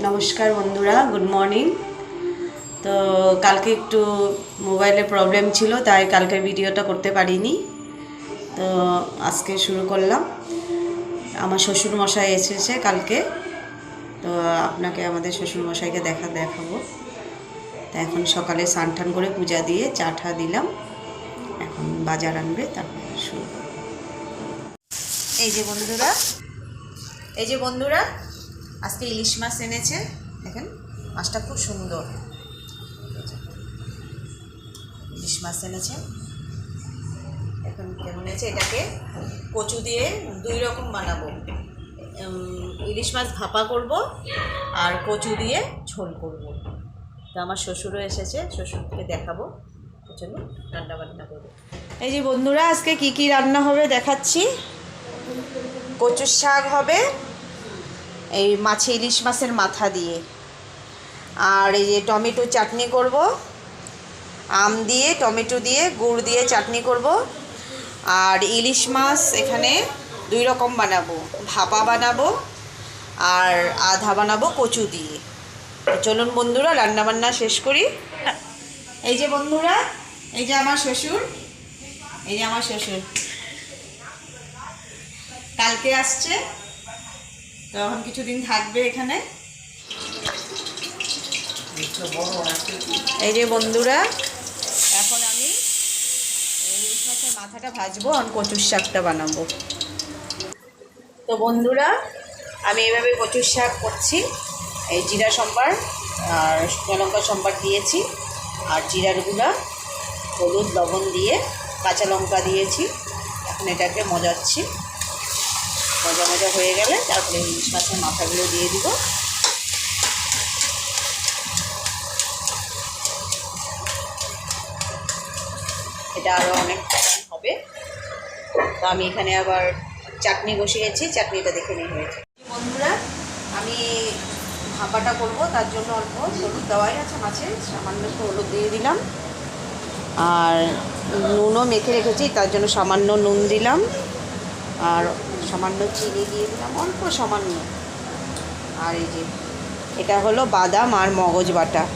নমস্কার বন্ধুরা good morning তো কালকে একটু মোবাইলে প্রবলেম ছিল, তাই কালকে ভিডিওটা করতে পারিনি। তো আজকে শুরু করলাম। আমার শ্বশুর মশাই এসেছে কালকে। তো আপনাকে আমাদের শ্বশুর মশাইকে দেখা, দেখাবো। তা এখন সকালে স্নান টান করে পূজা দিয়ে চা ঠা দিলাম। এখন বাজার আনবে, তারপরে শুরু এই যে বন্ধুরা, এই যে বন্ধুরা আজকে ইলিশ মাছ এনেছে। দেখেন, মাছটা খুব সুন্দর। ইলিশ মাছ এনেছে। এখন কেমন হয়েছে? এটাকে কচু দিয়ে দুই রকম বানাবো। ইলিশ মাছ ভাপা করব আর কচু দিয়ে ঝোল করব। তো আমার শ্বশুরও এসেছে, শ্বশুরকে দেখাবো। চলুন রান্না বান্না করব। এই যে বন্ধুরা, আজকে কি কি রান্না হবে দেখাচ্ছি। কচুর শাক হবে এই মাছে, ইলিশ মাছের মাথা দিয়ে। আর এই যে টমেটো চাটনি করব। আম দিয়ে, টমেটো দিয়ে, গুড় দিয়ে চাটনি করব। আর ইলিশ মাছ এখানে দুই রকম বানাবো। ভাপা বানাবো আর আধা বানাবো কচু দিয়ে। চলুন বন্ধুরা রান্না বান্না শেষ করি। এই যে বন্ধুরা, এই যে আমার শ্বশুর। এই যে আমার শ্বশুর। কালকে আসছে। তো এখন কিছুদিন থাকবে এখানে। এই যে বন্ধুরা, এখন আমি মাথাটা ভাজবো আর কচুর শাকটা বানাবো। তো বন্ধুরা, আমি এভাবে কচুর শাক করছি। এই জিরা সম্বার আর শুকনো লঙ্কা সম্বার দিয়েছি। আর জিরার গুঁড়া, হলুদ, লবণ দিয়ে কাঁচা লঙ্কা দিয়েছি। এখন এটাকে মজাচ্ছি। মজা মজা হয়ে গেলে তারপরে ইলিশ মাছের মাথাগুলো দিয়ে দিব। এটা আরও অনেক হবে। তো আমি এখানে আবার চাটনি বসিয়েছি, চাটনিটা দেখে নিয়ে হয়েছে। বন্ধুরা, আমি ভাপাটা করব, তার জন্য অল্প হলুদ দেওয়াই আছে মাছে, সামান্য একটু হলুদ দিয়ে দিলাম। আর নুনও মেখে রেখেছি, তার জন্য সামান্য নুন দিলাম। আর সামান্য চিনি দিয়ে দিলাম, অল্প সামান্য। আর এই যে, এটা হলো বাদাম আর মগজ বাটা।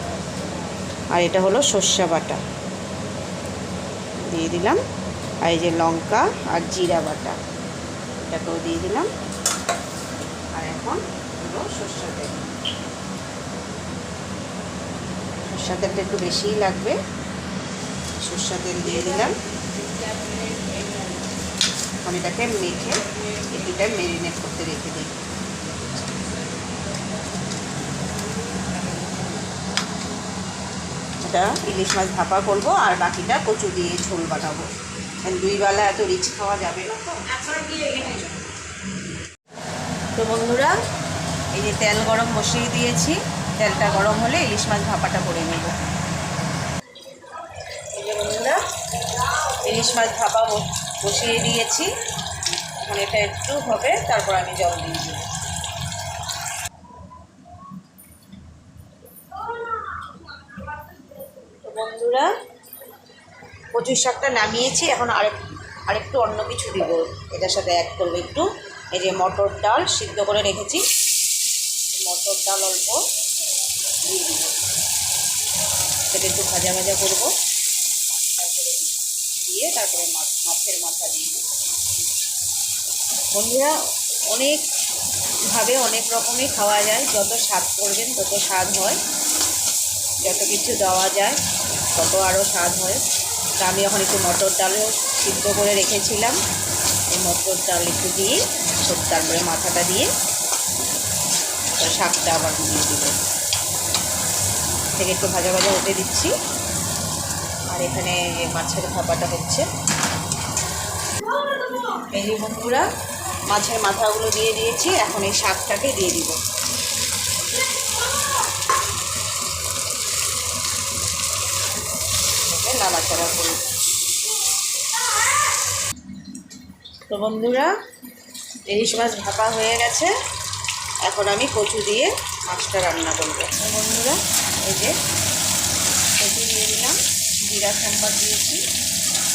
আর এটা হলো সর্ষা বাটা। দিয়ে দিলাম। আর এই যে লঙ্কা আর জিরা বাটা, এটাকেও দিয়ে দিলাম। আর এখন হলো সর্ষা তেল। সর্ষা তেলটা একটু বেশিই লাগবে। সর্ষা তেল দিয়ে দিলাম। এখন এটাকে মেখে এটিটা মেরিনেট করতে রেখে দিই। এটা ইলিশ মাছ ভাপা করব আর বাকিটা কচু দিয়ে ঝোল বানাবো। দুই বেলা এত রিচ খাওয়া যাবে না। তো তো বন্ধুরা, এই যে তেল গরম বসিয়ে দিয়েছি, তেলটা গরম হলে ইলিশ মাছ ভাপাটা করে নেব। এই যে বন্ধুরা ইলিশ মাছ ভাপা বসিয়ে দিয়েছি। এখন এটা একটু হবে, তারপর আমি জল দিয়ে দিই বন্ধুরা, কচুর শাকটা নামিয়েছি, এখন আরেক, আরেকটু অন্য কিছু দিব। এটার সাথে অ্যাড করব একটু। এই যে মটর ডাল সিদ্ধ করে রেখেছি। মটর ডাল অল্প দিয়ে দিব। সেটা একটু ভাজা ভাজা করব। দিয়ে তারপরে মাছ, মাছের মাথা দিয়ে দিব বন্ধুরা অনেকভাবে অনেক রকমই খাওয়া যায়। যত স্বাদ করবেন, তত স্বাদ হয়। যত কিছু দেওয়া যায়, তত আরও স্বাদ হয়। তা আমি এখন একটু মটর ডালও সিদ্ধ করে রেখেছিলাম। এই মটর ডাল একটু দিয়ে, সব তারপরে মাথাটা দিয়ে শাকটা আবার দিয়ে দিব থেকে একটু ভাজা ভাজা হতে দিচ্ছি। আর এখানে মাছের ভাপাটা হচ্ছে। এই বন্ধুরা, মাছের মাথাগুলো দিয়ে দিয়েছি, এখন এই শাকটাকে দিয়ে দিব। তো বন্ধুরা, ইলিশ মাছ ভাপা হয়ে গেছে। এখন আমি কচু দিয়ে মাছটা রান্না করব। বন্ধুরা, এই যে কচু দিয়ে দিলাম। জিরা সম্বার দিয়েছি।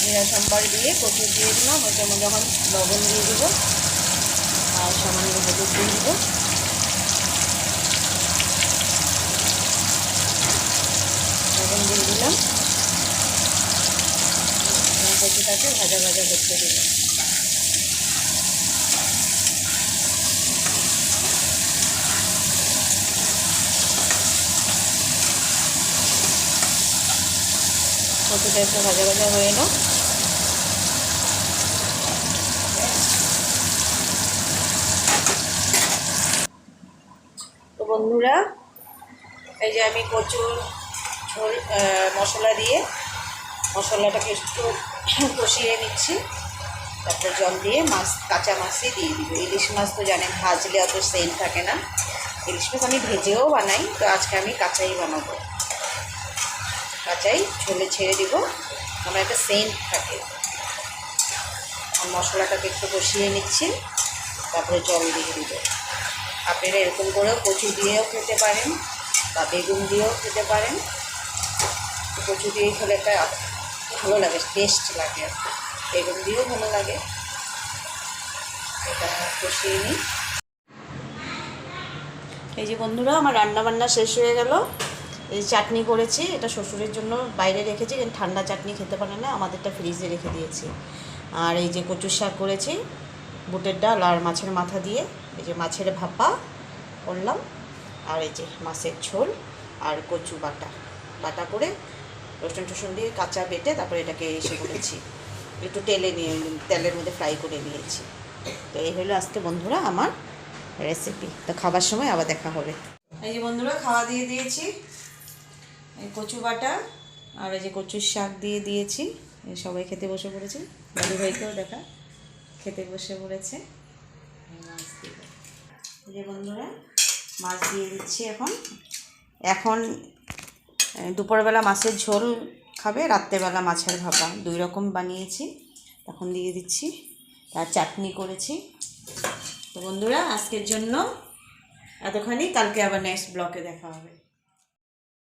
জিরা সম্বার দিয়ে কচু দিয়ে দিলাম ওটার মধ্যে যখন লবণ দিয়ে দেবো, আর সামান্য হলুদ দিয়ে দেবো। লবণ দিয়ে দিলাম। কচুটাকে ভাজা ভাজা করতে দিলাম। কচুটা একটু ভাজা ভাজা হয়ে এলো। তো বন্ধুরা, এই যে আমি কচুর ঝোল মশলা দিয়ে মশলাটাকে একটু কষিয়ে নিচ্ছি। তারপর জল দিয়ে মাছ, কাঁচা মাছই দিয়ে দিব। ইলিশ মাছ তো জানেন, ভাজলে অত সেন্ট থাকে না। ইলিশ মাছ আমি ভেজেও বানাই, তো আজকে আমি কাঁচাই বানাবো। কাঁচাই ঝোলে ছেড়ে দিব। আমার একটা সেন্ট থাকে। মশলাটাকে একটু কষিয়ে নিচ্ছি। তারপরে জল দিয়ে দিব। আপনারা এরকম করেও কচু দিয়েও খেতে পারেন বা বেগুন দিয়েও খেতে পারেন। কচু দিয়ে খেলে একটা ভালো লাগে টেস্ট লাগে আর। বেগুন দিয়েও ভালো লাগে। এটা কষিয়ে নিই। এই যে বন্ধুরা, আমার রান্না বান্না শেষ হয়ে গেল। এই চাটনি করেছি, এটা শ্বশুরের জন্য বাইরে রেখেছি, কিন্তু ঠান্ডা চাটনি খেতে পারে না, আমাদেরটা ফ্রিজে রেখে দিয়েছি। আর এই যে কচুর শাক করেছি, বুটের ডাল আর মাছের মাথা দিয়ে, এই যে মাছের ভাপা করলাম, আর এই যে মাছের ঝোল আর কচু বাটা। বাটা করে রসুন টসুন দিয়ে কাঁচা বেটে তারপরে এটাকে এসে করেছি। একটু তেলে নিয়ে, তেলের মধ্যে ফ্রাই করে নিয়েছি। তো এই হলো আজকে বন্ধুরা আমার রেসিপি তো খাবার সময় আবার দেখা হবে। এই যে বন্ধুরা, খাওয়া দিয়ে দিয়েছি। কচু বাটা আর এই যে কচুর শাক দিয়ে দিয়েছি। সবাই খেতে বসে পড়েছে। দাদু ভাইকেও দেখা, খেতে বসে পড়েছে। যে বন্ধুরা, মাছ দিয়ে দিচ্ছি এখন। এখন দুপুরবেলা মাছের ঝোল খাবে, রাত্রেবেলা মাছের ভাপা। দুই রকম বানিয়েছি, এখন দিয়ে দিচ্ছি। আর চাটনি করেছি। তো বন্ধুরা, আজকের জন্য এতখানি। কালকে আবার নেক্সট ব্লকে দেখা হবে।